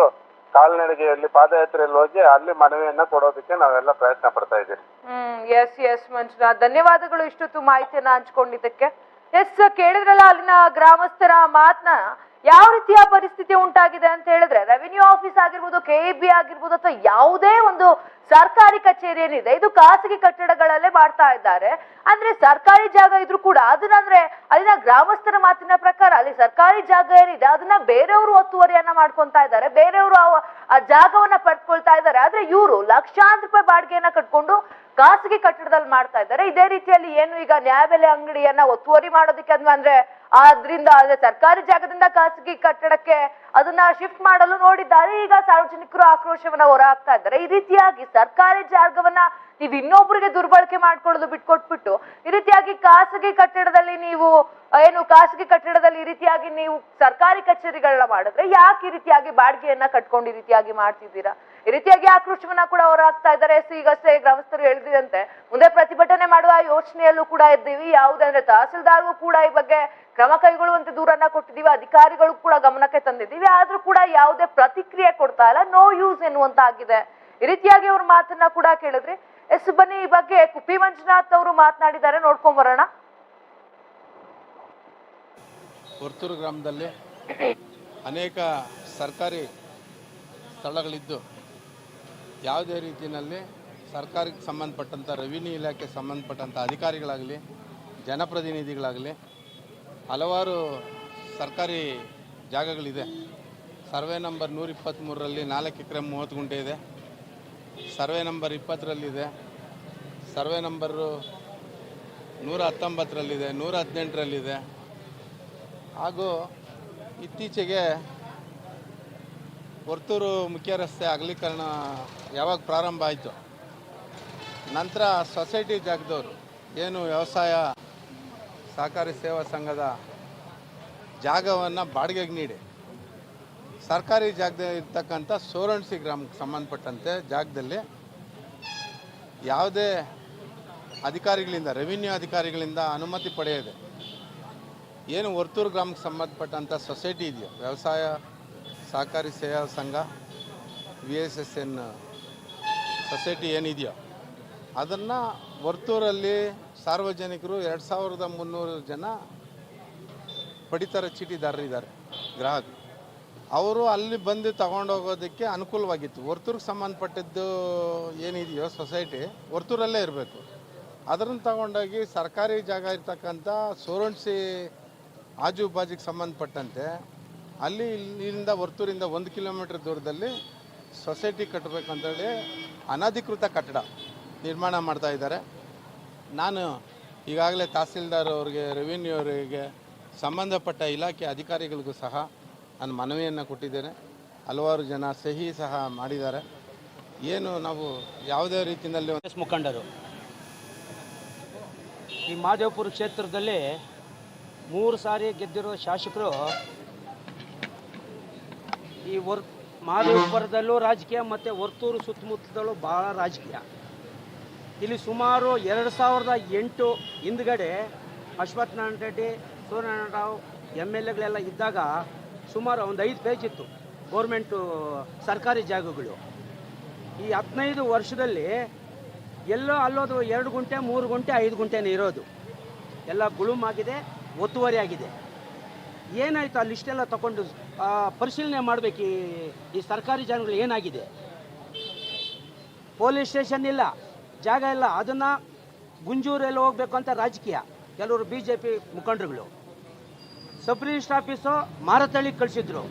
ಕಾಲ್ನಡಿಗೆಯಲ್ಲಿ ಪಾದಯಾತ್ರೆಯಲ್ಲಿ ಹೋಗಿ ಅಲ್ಲಿ ಮನವಿಯನ್ನ ಕೊಡೋದಕ್ಕೆ ನಾವೆಲ್ಲ ಪ್ರಯತ್ನ ಪಡ್ತಾ ಇದ್ದೀವಿ. ಹ್ಮ್ ಎಸ್ ಎಸ್ ಮಂಜುನಾಥ್. ಧನ್ಯವಾದಗಳು ಇಷ್ಟೊತ್ತು ಮಾಹಿತಿಯನ್ನ ಹಂಚ್ಕೊಂಡಿದ್ದಕ್ಕೆ. ಎಸ್ ಕೇಳಿದ್ರಲ್ಲ ಅಲ್ಲಿನ ಗ್ರಾಮಸ್ಥರ ಮಾತನ್ನ ಯಾವ ರೀತಿಯ ಪರಿಸ್ಥಿತಿ ಉಂಟಾಗಿದೆ ಅಂತ ಹೇಳಿದ್ರೆ ರೆವಿನ್ಯೂ ಆಫೀಸ್ ಆಗಿರ್ಬೋದು ಕೆ ಬಿ ಆಗಿರ್ಬೋದು, ಅಥವಾ ಯಾವುದೇ ಒಂದು ಸರ್ಕಾರಿ ಕಚೇರಿ ಏನಿದೆ ಇದು ಖಾಸಗಿ ಕಟ್ಟಡಗಳಲ್ಲೇ ಮಾಡ್ತಾ ಇದ್ದಾರೆ. ಅಂದ್ರೆ ಸರ್ಕಾರಿ ಜಾಗ ಇದ್ರೂ ಕೂಡ ಅದನ್ನ ಅಂದ್ರೆ ಅಲ್ಲಿನ ಗ್ರಾಮಸ್ಥರ ಮಾತಿನ ಪ್ರಕಾರ ಅಲ್ಲಿ ಸರ್ಕಾರಿ ಜಾಗ ಏನಿದೆ, ಅದನ್ನ ಬೇರೆಯವರು ಒತ್ತುವರಿಯನ್ನ ಮಾಡ್ಕೊಂತಾ ಇದ್ದಾರೆ, ಬೇರೆಯವರು ಆ- ಜಾಗವನ್ನ ಪಡ್ಕೊಳ್ತಾ ಇದ್ದಾರೆ. ಆದ್ರೆ ಇವರು ಲಕ್ಷಾಂತರ ರೂಪಾಯಿ ಬಾಡಿಗೆಯನ್ನ ಕಟ್ಕೊಂಡು ಖಾಸಗಿ ಕಟ್ಟಡದಲ್ಲಿ ಮಾಡ್ತಾ ಇದ್ದಾರೆ. ಇದೇ ರೀತಿಯಲ್ಲಿ ಏನು ಈಗ ನ್ಯಾಯಬೆಲೆ ಅಂಗಡಿಯನ್ನ ಒತ್ತುವರಿ ಮಾಡೋದಕ್ಕೆ ಅಂದ್ರೆ ಆದ್ರಿಂದ ಆದರೆ ಸರ್ಕಾರಿ ಜಾಗದಿಂದ ಖಾಸಗಿ ಕಟ್ಟಡಕ್ಕೆ ಅದನ್ನ ಶಿಫ್ಟ್ ಮಾಡಲು ನೋಡಿದ್ದಾರೆ. ಈಗ ಸಾರ್ವಜನಿಕರು ಆಕ್ರೋಶವನ್ನ ಹೊರಹಾಕ್ತಾ ಇದ್ದಾರೆ. ಈ ರೀತಿಯಾಗಿ ಸರ್ಕಾರಿ ಜಾಗವನ್ನ ನೀವು ಇನ್ನೊಬ್ರಿಗೆ ದುರ್ಬಳಕೆ ಮಾಡ್ಕೊಳ್ಳೋದು ಬಿಟ್ಕೊಟ್ಬಿಟ್ಟು ಈ ರೀತಿಯಾಗಿ ಖಾಸಗಿ ಕಟ್ಟಡದಲ್ಲಿ ನೀವು ಏನು ಖಾಸಗಿ ಕಟ್ಟಡದಲ್ಲಿ ಈ ರೀತಿಯಾಗಿ ನೀವು ಸರ್ಕಾರಿ ಕಚೇರಿಗಳನ್ನ ಮಾಡಿದ್ರೆ ಯಾಕೆ ಈ ರೀತಿಯಾಗಿ ಬಾಡಿಗೆಯನ್ನ ಕಟ್ಕೊಂಡು ಈ ರೀತಿಯಾಗಿ ಮಾಡ್ತಿದ್ದೀರಾ? ಈ ರೀತಿಯಾಗಿ ಆಕ್ರೋಶವನ್ನ ಕೂಡ ಹೊರಹಾಕ್ತಾ ಇದ್ದಾರೆ. ಈಗಷ್ಟೇ ಗ್ರಾಮಸ್ಥರು ಹೇಳಿದಂತೆ ಮುಂದೆ ಪ್ರತಿಭಟನೆ ಮಾಡುವ ಯೋಚನೆಯಲ್ಲೂ ಕೂಡ ಇದ್ದೀವಿ. ಯಾವುದಂದ್ರೆ ತಹಸೀಲ್ದಾರ್ಗೂ ಕೂಡ ಈ ಬಗ್ಗೆ ಕ್ರಮ ಕೈಗೊಳ್ಳುವಂತೆ ದೂರನ್ನ ಕೊಟ್ಟಿದ್ದೀವಿ. ಅಧಿಕಾರಿಗಳು ಕೂಡ ಗಮನಕ್ಕೆ ತಂದಿದ್ದೀವಿ. ಆದ್ರೂ ಕೂಡ ಯಾವುದೇ ಪ್ರತಿಕ್ರಿಯೆ ಕೊಡ್ತಾ ಇಲ್ಲ. ನೋ ಯೂಸ್ ಎನ್ನುವಂತಾಗಿದೆ. ಈ ರೀತಿಯಾಗಿ ಅವ್ರ ಮಾತನ್ನ ಕೂಡ ಕೇಳಿದ್ರಿ ಎಸ್ ಬನ್ನಿ, ಈ ಬಗ್ಗೆ ಕುಪ್ಪಿ ಮಂಜುನಾಥ್ ಅವರು ಮಾತನಾಡಿದ್ದಾರೆ. ನೋಡ್ಕೊಂಡ್ ಬರೋಣ. ಹೊರ್ತೂರು ಗ್ರಾಮದಲ್ಲಿ ಅನೇಕ ಸರ್ಕಾರಿ ಸ್ಥಳಗಳಿದ್ದು, ಯಾವುದೇ ರೀತಿಯಲ್ಲಿ ಸರ್ಕಾರಕ್ಕೆ ಸಂಬಂಧಪಟ್ಟಂಥ, ರೆವಿನ್ಯೂ ಇಲಾಖೆ ಸಂಬಂಧಪಟ್ಟಂಥ ಅಧಿಕಾರಿಗಳಾಗಲಿ, ಜನಪ್ರತಿನಿಧಿಗಳಾಗಲಿ, ಹಲವಾರು ಸರ್ಕಾರಿ ಜಾಗಗಳಿದೆ. ಸರ್ವೆ ನಂಬರ್ ನೂರ ಇಪ್ಪತ್ತ್ಮೂರರಲ್ಲಿ ನಾಲ್ಕು ಎಕರೆ ಮೂವತ್ತು ಗುಂಟೆ ಇದೆ. ಸರ್ವೆ ನಂಬರ್ ಇಪ್ಪತ್ತರಲ್ಲಿದೆ. ಸರ್ವೆ ನಂಬರು ನೂರ ಹತ್ತೊಂಬತ್ತರಲ್ಲಿದೆ, ನೂರ ಹದಿನೆಂಟರಲ್ಲಿದೆ. ಹಾಗೂ ಇತ್ತೀಚೆಗೆ ವರ್ತೂರು ಮುಖ್ಯ ರಸ್ತೆ ಅಗಲೀಕರಣ ಯಾವಾಗ ಪ್ರಾರಂಭ ಆಯಿತು? ನಂತರ ಸೊಸೈಟಿ ಜಾಗದವರು ಏನು ವ್ಯವಸಾಯ, ಸಹಕಾರಿ ಸೇವಾ ಸಂಘದ ಜಾಗವನ್ನು ಬಾಡಿಗೆಗೆ ನೀಡಿ. ಸರ್ಕಾರಿ ಜಾಗದಲ್ಲಿ ಇರ್ತಕ್ಕಂಥ ಸೋರಣಸಿ ಗ್ರಾಮಕ್ಕೆ ಸಂಬಂಧಪಟ್ಟಂತೆ ಜಾಗದಲ್ಲಿ ಯಾವುದೇ ಅಧಿಕಾರಿಗಳಿಂದ ರೆವಿನ್ಯೂ ಅಧಿಕಾರಿಗಳಿಂದ ಅನುಮತಿ ಪಡೆಯದೆ ಏನು ವರ್ತೂರು ಗ್ರಾಮಕ್ಕೆ ಸಂಬಂಧಪಟ್ಟಂಥ ಸೊಸೈಟಿ ಇದೆಯೋ, ವ್ಯವಸಾಯ ಸಹಕಾರಿ ಸೇವಾ ಸಂಘ V S S N society ಏನಿದೆಯೋ, ಅದನ್ನು ವರ್ತೂರಲ್ಲಿ ಸಾರ್ವಜನಿಕರು ಎರಡು ಸಾವಿರದ ಮುನ್ನೂರು ಜನ ಪಡಿತರ ಚೀಟಿದಾರರಿದ್ದಾರೆ, ಗ್ರಾಹಕರು. ಅವರು ಅಲ್ಲಿ ಬಂದು ತಗೊಂಡೋಗೋದಕ್ಕೆ ಅನುಕೂಲವಾಗಿತ್ತು. ವರ್ತೂರಿಗೆ ಸಂಬಂಧಪಟ್ಟಿದ್ದು ಏನಿದೆಯೋ ಸೊಸೈಟಿ ವರ್ತೂರಲ್ಲೇ ಇರಬೇಕು. ಅದನ್ನು ತಗೊಂಡೋಗಿ ಸರ್ಕಾರಿ ಜಾಗ ಇರ್ತಕ್ಕಂಥ ಸೋರಣ್ಸಿ ಆಜು ಬಾಜಿಗೆ ಸಂಬಂಧಪಟ್ಟಂತೆ ಅಲ್ಲಿ ಇಲ್ಲಿಂದ ವರ್ತೂರಿಂದ ಒಂದು ಕಿಲೋಮೀಟ್ರ್ ದೂರದಲ್ಲಿ ಸೊಸೈಟಿ ಕಟ್ಟಬೇಕಂತೇಳಿ ಅನಧಿಕೃತ ಕಟ್ಟಡ ನಿರ್ಮಾಣ ಮಾಡ್ತಾ ಇದ್ದಾರೆ. ನಾನು ಈಗಾಗಲೇ ತಹಸೀಲ್ದಾರ್ ಅವ್ರಿಗೆ ರೆವಿನ್ಯೂ ಅವರಿಗೆ ಸಂಬಂಧಪಟ್ಟ ಇಲಾಖೆ ಅಧಿಕಾರಿಗಳಿಗೂ ಸಹ ನಾನು ಮನವಿಯನ್ನು ಕೊಟ್ಟಿದ್ದೇನೆ. ಹಲವಾರು ಜನ ಸಹಿ ಸಹ ಮಾಡಿದ್ದಾರೆ. ಏನು ನಾವು ಯಾವುದೇ ರೀತಿಯಲ್ಲಿ ಮುಖಂಡರು. ಈ ಮಾದೇವಪುರ ಕ್ಷೇತ್ರದಲ್ಲಿ ಮೂರು ಸಾರಿ ಗೆದ್ದಿರೋ ಶಾಸಕರು ಈ ವರ್, ಮಾದೇವಪುರದಲ್ಲೂ ರಾಜಕೀಯ ಮತ್ತು ವರ್ತೂರು ಸುತ್ತಮುತ್ತಲೂ ಭಾಳ ರಾಜಕೀಯ. ಇಲ್ಲಿ ಸುಮಾರು ಎರಡು ಸಾವಿರದ ಎಂಟು ಹಿಂದ್ಗಡೆ ಅಶ್ವತ್ಥನಾರಾಯಣ ರೆಡ್ಡಿ, ಸೂರ್ಯನಾರಾಯಣ ರಾವ್ ಎಂ ಎಲ್ ಎಗಳೆಲ್ಲ ಇದ್ದಾಗ ಸುಮಾರು ಒಂದು ಐದು ಪೇಜ್ ಇತ್ತು ಗೌರ್ಮೆಂಟು ಸರ್ಕಾರಿ ಜಾಗಗಳು. ಈ ಹದಿನೈದು ವರ್ಷದಲ್ಲಿ ಎಲ್ಲೋ ಅಲ್ಲೋದು ಎರಡು ಗುಂಟೆ ಮೂರು ಗುಂಟೆ ಐದು ಗುಂಟೆನೇ ಇರೋದು. ಎಲ್ಲ ಗುಳುಮಾಗಿದೆ ಒತ್ತುವರಿ ಆಗಿದೆ. ಏನಾಯಿತು ಅಲ್ಲಿ ಇಷ್ಟೆಲ್ಲ ತಗೊಂಡು ಆ, ಪರಿಶೀಲನೆ ಮಾಡಬೇಕು ಈ ಈ ಸರ್ಕಾರಿ ಜಾಗಗಳು ಏನಾಗಿದೆ? ಪೊಲೀಸ್ ಸ್ಟೇಷನ್ ಇಲ್ಲ ಜಾಗ ಇಲ್ಲ. ಅದನ್ನು ಗುಂಜೂರಲ್ಲಿ ಹೋಗ್ಬೇಕು ಅಂತ ರಾಜಕೀಯ. ಕೆಲವರು ಬಿ ಜೆ ಪಿ ಮುಖಂಡರುಗಳು. ಸಬ್ ರಿಜಿಸ್ಟರ್ ಆಫೀಸು ಮಾರತಳ್ಳಿಗೆ ಕಳಿಸಿದ್ರು.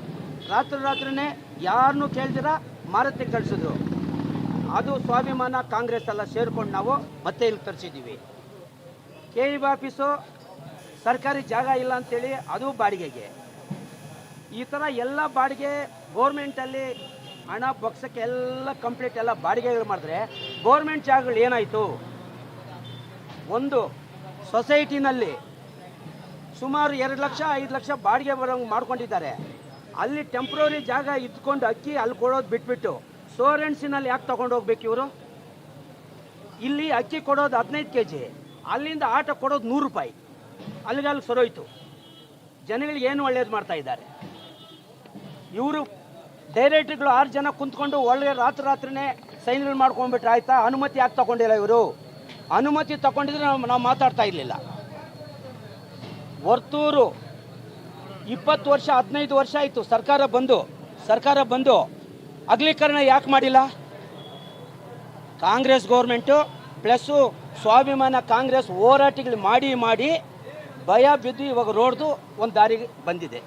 ರಾತ್ರಿ ರಾತ್ರಿನೇ ಯಾರನ್ನೂ ಕೇಳ್ದಿರ ಮಾರತ್ತಿಗೆ ಕಳಿಸಿದ್ರು. ಅದು ಸ್ವಾಭಿಮಾನ ಕಾಂಗ್ರೆಸ್ ಎಲ್ಲ ಸೇರ್ಕೊಂಡು ನಾವು ಮತ್ತೆ ಇಲ್ಲಿ ತರಿಸಿದ್ದೀವಿ ಕೆ ಇ ಆಫೀಸು ಸರ್ಕಾರಿ ಜಾಗ ಇಲ್ಲ ಅಂತೇಳಿ ಅದು ಬಾಡಿಗೆಗೆ. ಈ ಥರ ಎಲ್ಲ ಬಾಡಿಗೆ ಗೋರ್ಮೆಂಟಲ್ಲಿ ಹಣ ಬೊಕ್ಸಕ್ಕೆ ಎಲ್ಲ ಕಂಪ್ಲೀಟ್ ಎಲ್ಲ ಬಾಡಿಗೆಗಳು ಮಾಡಿದ್ರೆ ಗೋರ್ಮೆಂಟ್ ಜಾಗಗಳು ಏನಾಯಿತು? ಒಂದು ಸೊಸೈಟಿನಲ್ಲಿ ಸುಮಾರು ಎರಡು ಲಕ್ಷ, ಐದು ಲಕ್ಷ ಬಾಡಿಗೆ ಬರೋಂಗೆ ಮಾಡ್ಕೊಂಡಿದ್ದಾರೆ. ಅಲ್ಲಿ ಟೆಂಪ್ರರಿ ಜಾಗ ಇದ್ಕೊಂಡು ಅಕ್ಕಿ ಅಲ್ಲಿ ಕೊಡೋದು ಬಿಟ್ಬಿಟ್ಟು ಸೋರೆನ್ಸಿನಲ್ಲಿ ಯಾಕೆ ತೊಗೊಂಡೋಗ್ಬೇಕು ಇವರು? ಇಲ್ಲಿ ಅಕ್ಕಿ ಕೊಡೋದು ಹದಿನೈದು ಕೆ ಜಿ ಅಲ್ಲಿಂದ ಆಟ ಕೊಡೋದು ನೂರು ರೂಪಾಯಿ. ಅಲ್ಲಿಗೆ ಅಲ್ಲಿ ಸರೋಯ್ತು. ಜನಗಳಿಗೆ ಏನು ಒಳ್ಳೇದು ಮಾಡ್ತಾ ಇದ್ದಾರೆ? ಇವರು ಡೈರೆಕ್ಟ್ಗಳು ಆರು ಜನ ಕುಂತ್ಕೊಂಡು ಒಳ್ಳೆ ರಾತ್ರಿ ರಾತ್ರಿನೇ ಸೈನ್ಗಳು ಮಾಡ್ಕೊಂಡ್ಬಿಟ್ರೆ ಆಯ್ತಾ? ಅನುಮತಿ ಯಾಕೆ ತಗೊಂಡಿಲ್ಲ ಇವರು? ಅನುಮತಿ ತಗೊಂಡಿದ್ರೆ ನಾವು ನಾವು ಮಾತಾಡ್ತಾ ಇರಲಿಲ್ಲ. ವರ್ತೂರು ಇಪ್ಪತ್ತು ವರ್ಷ, ಹದಿನೈದು ವರ್ಷ ಆಯಿತು, ಸರ್ಕಾರ ಬಂದು ಸರ್ಕಾರ ಬಂದು ಅಗಲೀಕರಣ ಯಾಕೆ ಮಾಡಿಲ್ಲ? ಕಾಂಗ್ರೆಸ್ ಗೌರ್ಮೆಂಟು ಪ್ಲಸ್ಸು ಸ್ವಾಭಿಮಾನ ಕಾಂಗ್ರೆಸ್ ಹೋರಾಟಗಳು ಮಾಡಿ ಮಾಡಿ ಭಯ ಬಿದ್ದು ಇವಾಗ ರೋಡ್ದು ಒಂದು ದಾರಿಗೆ ಬಂದಿದೆ.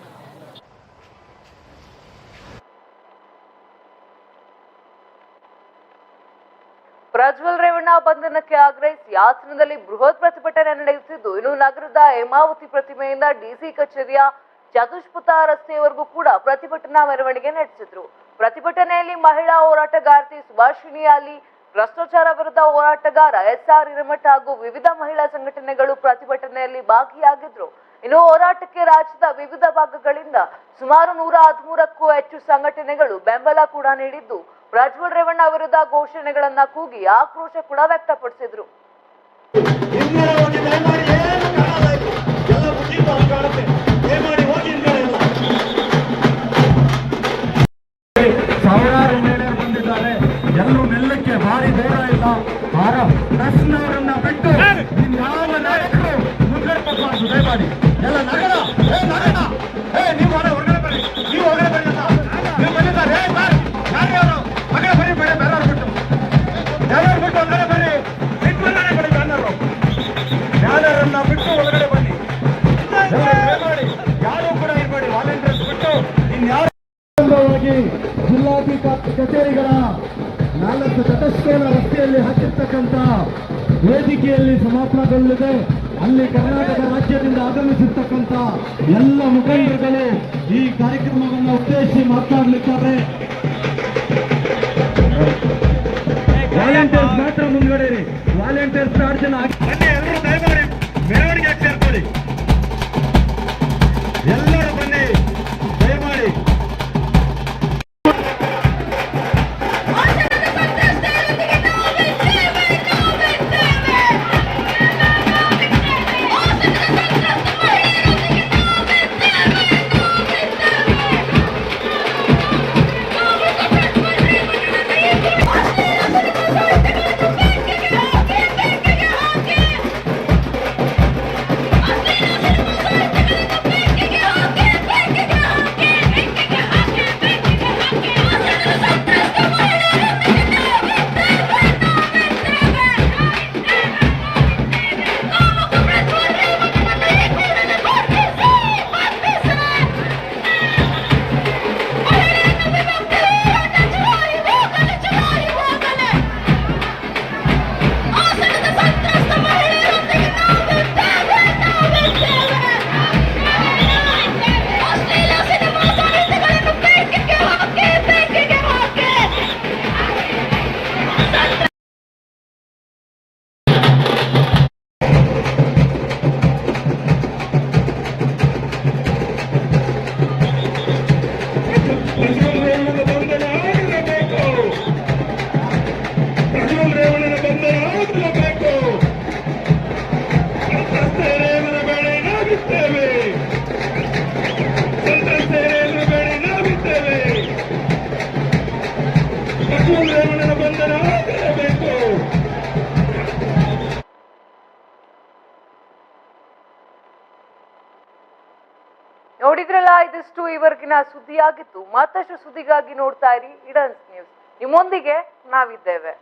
ಪ್ರಜ್ವಲ್ ರೇವಣ್ಣ ಬಂಧನಕ್ಕೆ ಆಗ್ರಹಿಸಿ ಹಾಸನದಲ್ಲಿ ಬೃಹತ್ ಪ್ರತಿಭಟನೆ ನಡೆಯುತ್ತಿದ್ದು, ಇನ್ನು ನಗರದ ಹೇಮಾವತಿ ಪ್ರತಿಮೆಯಿಂದ ಡಿಸಿ ಕಚೇರಿಯ ಚತುಷ್ಪಥ ರಸ್ತೆಯವರೆಗೂ ಕೂಡ ಪ್ರತಿಭಟನಾ ಮೆರವಣಿಗೆ ನಡೆಸಿದ್ರು. ಪ್ರತಿಭಟನೆಯಲ್ಲಿ ಮಹಿಳಾ ಹೋರಾಟಗಾರ್ತಿ ಸುಭಾಷಿಣಿ ಅಲಿ ಭ್ರಷ್ಟಾಚಾರ ವಿರುದ್ಧ ಹೋರಾಟಗಾರ ಎಸ್ ಆರ್ ಹಿರಮಠ ಹಾಗೂ ವಿವಿಧ ಮಹಿಳಾ ಸಂಘಟನೆಗಳು ಪ್ರತಿಭಟನೆಯಲ್ಲಿ ಭಾಗಿಯಾಗಿದ್ರು. ಇನ್ನು ಹೋರಾಟಕ್ಕೆ ರಾಜ್ಯದ ವಿವಿಧ ಭಾಗಗಳಿಂದ ಸುಮಾರು ನೂರ ಹದಿಮೂರಕ್ಕೂ ಹೆಚ್ಚು ಸಂಘಟನೆಗಳು ಬೆಂಬಲ ಕೂಡ ನೀಡಿದ್ದು, ಪ್ರಜ್ವಲ್ ರೇವಣ್ಣ ವಿರುದ್ಧ ಘೋಷಣೆಗಳನ್ನ ಕೂಗಿ ಆಕ್ರೋಶ ಕೂಡ ವ್ಯಕ್ತಪಡಿಸಿದ್ರು. ಹಿಂದ್ಗಡೆ ಹೋಗಿ ದಯಮಾಡಿ ಎಲ್ಲ ಮುಖಂಡರುಗಳು ಈ ಕಾರ್ಯಕ್ರಮವನ್ನು ಉದ್ದೇಶಿಸಿ ಮಾತನಾಡಲಿದ್ದಾರೆ ವಾಲಂಟಿಯರ್ಸ್ ಮಾತ್ರ ಮುಂದ್ಗಡೆ ಇರಿ ವಾಲಂಟಿಯರ್ಸ್ ಎರಡು ಸುದ್ದಿಯಾಗಿತ್ತು ಮತ್ತಷ್ಟು ಸುದ್ದಿಗಾಗಿ ನೋಡ್ತಾ ಇರಿ ಇಡನ್ಸ್ ನ್ಯೂಸ್. ನಿಮ್ಮೊಂದಿಗೆ ನಾವಿದ್ದೇವೆ.